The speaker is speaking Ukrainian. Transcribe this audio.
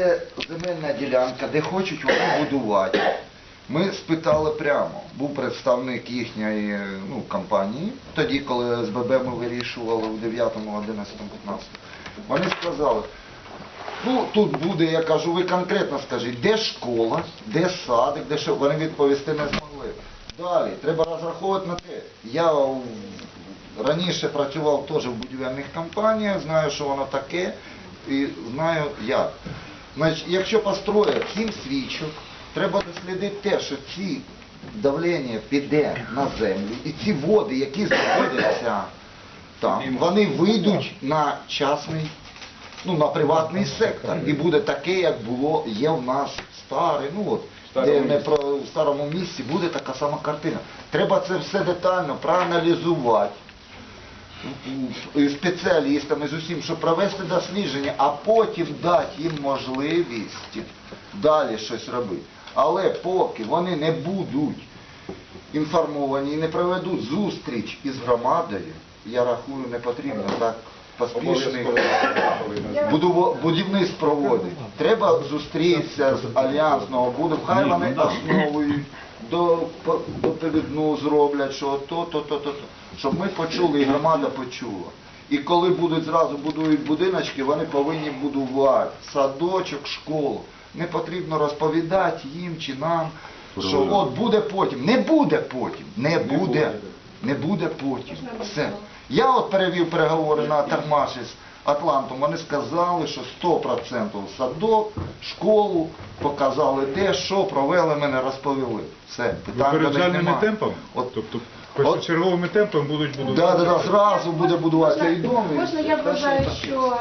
Це земельна ділянка, де хочуть вони будувати. Ми спитали прямо. Був представник їхньої ну, компанії, тоді, коли СББ ми вирішували у 9, 11, 15. Вони сказали, ну тут буде, я кажу, ви конкретно скажіть, де школа, де садик, де що, вони відповісти не змогли. Далі, треба розраховувати на те. Я раніше працював теж в будівельних компаніях, знаю, що воно таке, і знаю як. Значить, якщо сім свічок, треба дослідити те, що ці давлення піде на землю, і ці води, які знаходяться там, вони вийдуть на частний, ну на приватний сектор. І буде таке, як було, є в нас старий, ну от, де не про в старому місці буде така сама картина. Треба це все детально проаналізувати спеціалістами з усім, щоб провести дослідження, а потім дати їм можливість далі щось робити. Але поки вони не будуть інформовані і не проведуть зустріч із громадою, я рахую, не потрібно так поспішних будуво- будівництв проводить. Треба зустрітися з альянсного буду, хай вони основують, до, по- доповідну зроблять, що то, то, то, то, то. Щоб ми почули і громада почула. І коли будуть зразу будують будиночки, вони повинні будувати садочок, школу. Не потрібно розповідати їм чи нам, що от буде потім. Не буде потім, не буде. Не буде потім. Все. Я от перевів переговори на Термаші з Атлантом. Вони сказали, що 100% садок, школу показали де, що провели, мене розповіли. Все, питань до них Випереджальними немає. темпами? От, Тобто От- першочерговими темпами будуть да, будувати? да, да, зразу буде будуватися і Можна, дом. і можна все. я Та що вважаю, що